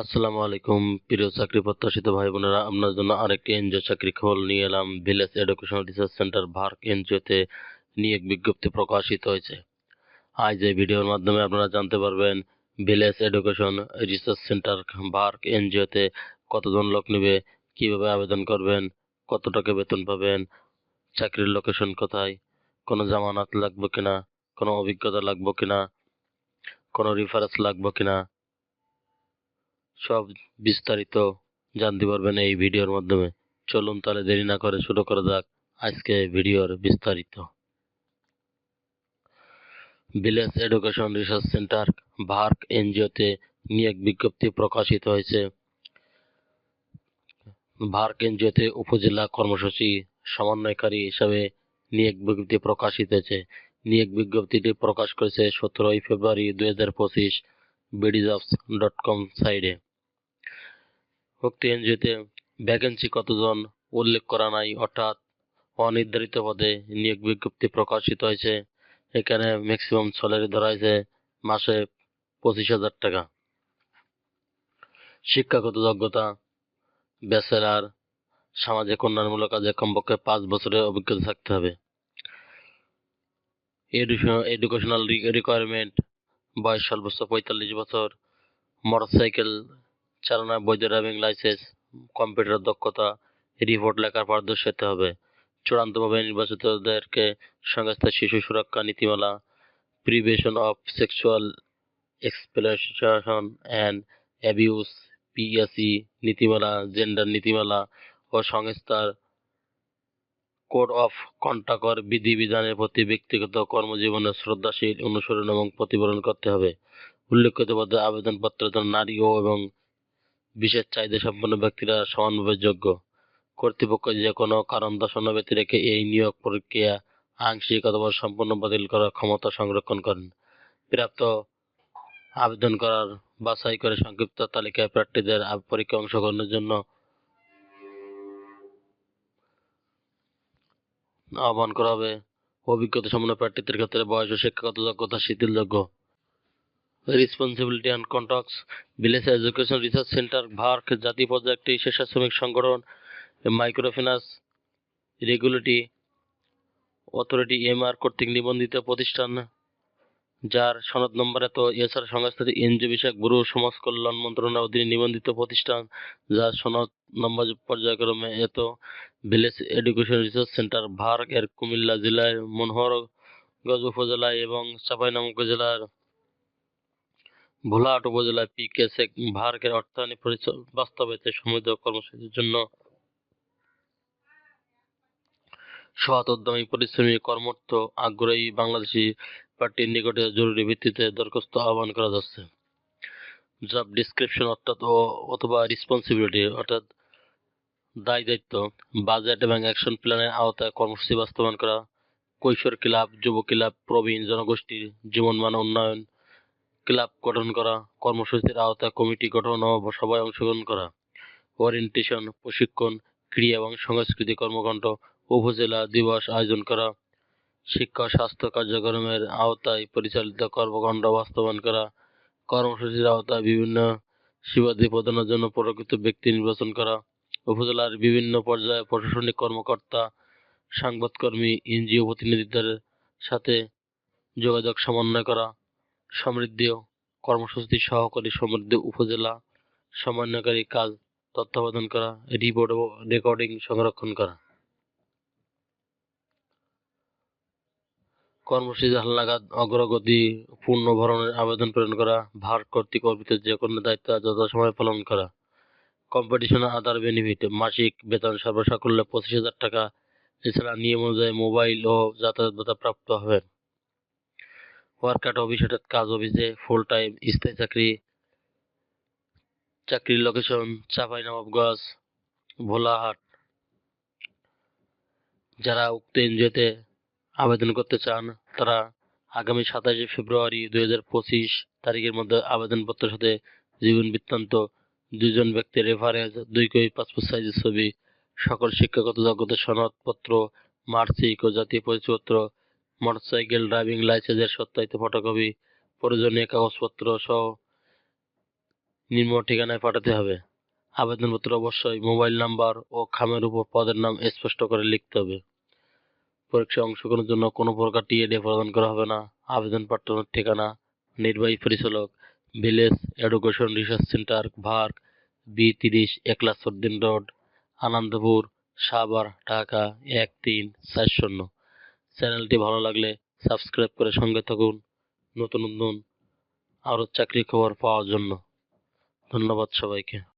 আসসালামু আলাইকুম, প্রিয় চাকরি প্রত্যাশিত ভাই বোনেরা, আপনার জন্য আরেকটি এনজিও চাকরি খবর নিয়ে এলাম। Village education research centre VERC এনজিওতে নিয়োগ বিজ্ঞপ্তি প্রকাশিত হয়েছে। আজ এই ভিডিওর মাধ্যমে আপনারা জানতে পারবেন, village education research centre VERC এনজিওতে কতজন লোক নেবে, কীভাবে আবেদন করবেন, কত টাকা বেতন পাবেন, চাকরির লোকেশন কোথায়, কোনো জামানত লাগবে কিনা, কোনো অভিজ্ঞতা লাগবে কিনা, কোনো রেফারেন্স লাগবে কিনা সব বিস্তারিত জানতে পারবেন এই ভিডিওর মাধ্যমে। চলুন তাহলে দেরি না করে শুরু করা যাক আজকে ভিডিওর বিস্তারিত। Village education research centre, VERC এনজিওতে নিয়োগ বিজ্ঞপ্তি প্রকাশিত হয়েছে। ভার্ক এনজিওতে উপজেলা কর্মসূচি সমন্বয়কারী হিসাবে নিয়োগ বিজ্ঞপ্তি প্রকাশিত হয়েছে। নিয়োগ বিজ্ঞপ্তিটি প্রকাশ করেছে সতেরোই ফেব্রুয়ারি দুই হাজার পঁচিশ বিডিজবস ডট কম সাইডে উক্ত এনজিওতে ভ্যাকেন্সি কতজন উল্লেখ করা নাই, অর্থাৎ অনির্ধারিত পদে নিয়োগ বিজ্ঞপ্তি প্রকাশিত হয়েছে। এখানে ম্যাক্সিমাম স্যালারি ধরা হয়েছে মাসে পঁচিশ হাজার টাকা। শিক্ষাগত যোগ্যতা, ব্যাচেলার, সামাজিক উন্নয়নমূলক কাজে কমপক্ষে পাঁচ বছরের অভিজ্ঞতা থাকতে হবে। এডুকেশনাল রিকোয়ারমেন্ট বয়স সর্বোচ্চ পঁয়তাল্লিশ বছর, মোটরসাইকেল চালানোর বৈধ ড্রাইভিং লাইসেন্স কম্পিউটার দক্ষতা, রিপোর্ট লেখার পারদর্শী হতে হবে। চূড়ান্তভাবে নির্বাচিতদেরকে সংস্থা শিশু সুরক্ষা নীতিমালা prevention of sexual exploitation and abuse PSE নীতিমালা জেন্ডার নীতিমালা ও সংস্থার কোড অফ কন্টাকর বিধিবিধানের প্রতি ব্যক্তিগত কর্মজীবনে শ্রদ্ধাশীল, অনুসরণ এবং প্রতিপালন করতে হবে। উল্লেখিত পদে আবেদনপত্রের জন্য নারী ও এবং বিশেষ চাহিদা সম্পন্ন ব্যক্তিরা সমানভাবে যোগ্য। কর্তৃপক্ষ যে কোনো কারণ দর্শানো ব্যক্তি রেখে এই নিয়োগ প্রক্রিয়া আংশিক অথবা সম্পূর্ণ বাতিল করার ক্ষমতা সংরক্ষণ করেন। প্রাপ্ত আবেদন করার বাছাই করে সংক্ষিপ্ত তালিকায় প্রার্থীদের পরীক্ষা অংশগ্রহণের জন্য আহ্বান করা হবে। অভিজ্ঞতা সম্পন্ন প্রার্থীদের ক্ষেত্রে বয়স ও শিক্ষাগত যোগ্যতা শিথিলযোগ্য। Responsibility and contracts village education research centre VERC জাতীয় পর্যায়ে একটি স্বেচ্ছাশ্রমিক সংগঠন মাইক্রোফিন্যান্স রেগুলেটরি অথরিটি এমআর কর্তৃক নিবন্ধিত প্রতিষ্ঠান। যার সনদ নম্বর এত এছাড়া সংস্থাটি এনজিও বিষয়ক ব্যুরো, সমাজ কল্যাণ মন্ত্রণালয়ের অধীনে নিবন্ধিত প্রতিষ্ঠান, যার সনদ নম্বর পর্যায়ক্রমে এত village education research centre, VERC এর কুমিল্লা জেলার মনোহরগঞ্জ উপজেলায় এবং চাঁপাইনবাবগঞ্জ জেলার ভোলাহাট উপজেলায় পি কে শেখ ভার্কের অর্থায়নে বাস্তবায়িত সমৃদ্ধ কর্মসূচির জন্য সৎ উদ্যমী পরিশ্রমী কর্মরত আগ্রহী বাংলাদেশি পার্টির নিকটে জরুরি ভিত্তিতে দরখাস্ত আহ্বান করা যাচ্ছে। জব ডিসক্রিপশন অর্থাৎ ও অথবা রেসপন্সিবিলিটি অর্থাৎ দায় দায়িত্ব বাজেট এবং অ্যাকশন প্ল্যানের আওতায় কর্মসূচি বাস্তবায়ন করা, কৈশোর ক্লাব, যুব ক্লাব, প্রবীণ জনগোষ্ঠীর জীবনমান উন্নয়ন ক্লাব গঠন করা, কর্মসূচির আওতায় কমিটি গঠন ও সভায় অংশগ্রহণ করা ওরিয়েন্টেশন প্রশিক্ষণ, ক্রিয়া এবং সংস্কৃতি কর্মকাণ্ড উপজেলা দিবস আয়োজন করা, শিক্ষা, স্বাস্থ্য কার্যক্রমের আওতায় পরিচালিত কর্মকাণ্ড বাস্তবায়ন করা, কর্মসূচির আওতায় বিভিন্ন সেবাদি প্রদানের জন্য প্রকৃত ব্যক্তি নির্বাচন করা, উপজেলার বিভিন্ন পর্যায়ে প্রশাসনিক কর্মকর্তা, সংবাদকর্মী, এনজিও প্রতিনিধিদের সাথে যোগাযোগ সমন্বয় করা, সমৃদ্ধি কর্মসূচি সহকারী সমৃদ্ধি উপজেলা সমন্বয়কারী কাজ তত্ত্বাবধান করা, রিপোর্ট রেকর্ডিং সংরক্ষণ করা। কর্মসূচি হালনাগাদ অগ্রগতি, পূর্ণ ভরণের আবেদন প্রেরণ করা, ভার কর্তৃক অর্পিত যে কোনো দায়িত্ব যথাসময়ে পালন করা। কম্পিটিশন আদার বেনিফিট মাসিক বেতন সর্বসাকুল্যে পঁচিশ হাজার টাকা। এছাড়া নিয়ম অনুযায়ী মোবাইল ও যাতায়াত ভাতা প্রাপ্ত হবেন। ওয়ার্কাট অফিস অর্থাৎ কাজ অফিসে ফুল টাইম স্থায়ী চাকরি। চাকরির লোকেশন চাঁপাইনবাবগঞ্জ, ভোলাহাট। যারা উক্ত এনজিওতে আবেদন করতে চান, তারা আগামী সাতাশে ফেব্রুয়ারি দুই হাজার পঁচিশ তারিখের মধ্যে আবেদনপত্রের সাথে জীবন বৃত্তান্ত, দুজন ব্যক্তির রেফারেন্স দুই কপি পাসপোর্ট সাইজের ছবি, সকল শিক্ষাগত যোগ্যতা সনদপত্র মার্কশিট ও জাতীয় পরিচয়পত্র মোটরসাইকেল ড্রাইভিং লাইসেন্সের সত্যায়িত ফটোকপি প্রয়োজনীয় কাগজপত্র সহ নিম্ন ঠিকানায় পাঠাতে হবে। আবেদনপত্র অবশ্যই মোবাইল নাম্বার ও খামের উপর পদের নাম স্পষ্ট করে লিখতে হবে। পরীক্ষায় অংশগ্রহণের জন্য কোনো প্রকার টিএডি প্রদান করা হবে না। আবেদন পাঠানোর ঠিকানা, নির্বাহী পরিচালক, village education research centre VERC B তিরিশ একলাসউদ্দিন রোড, আনন্দপুর, সাভার, ঢাকা, এক তিন চার শূন্য। চ্যানেলটি ভালো লাগলে সাবস্ক্রাইব করে সঙ্গে থাকুন। নতুন নতুন আরও চাকরি খবর পাওয়ার জন্য। ধন্যবাদ সবাইকে।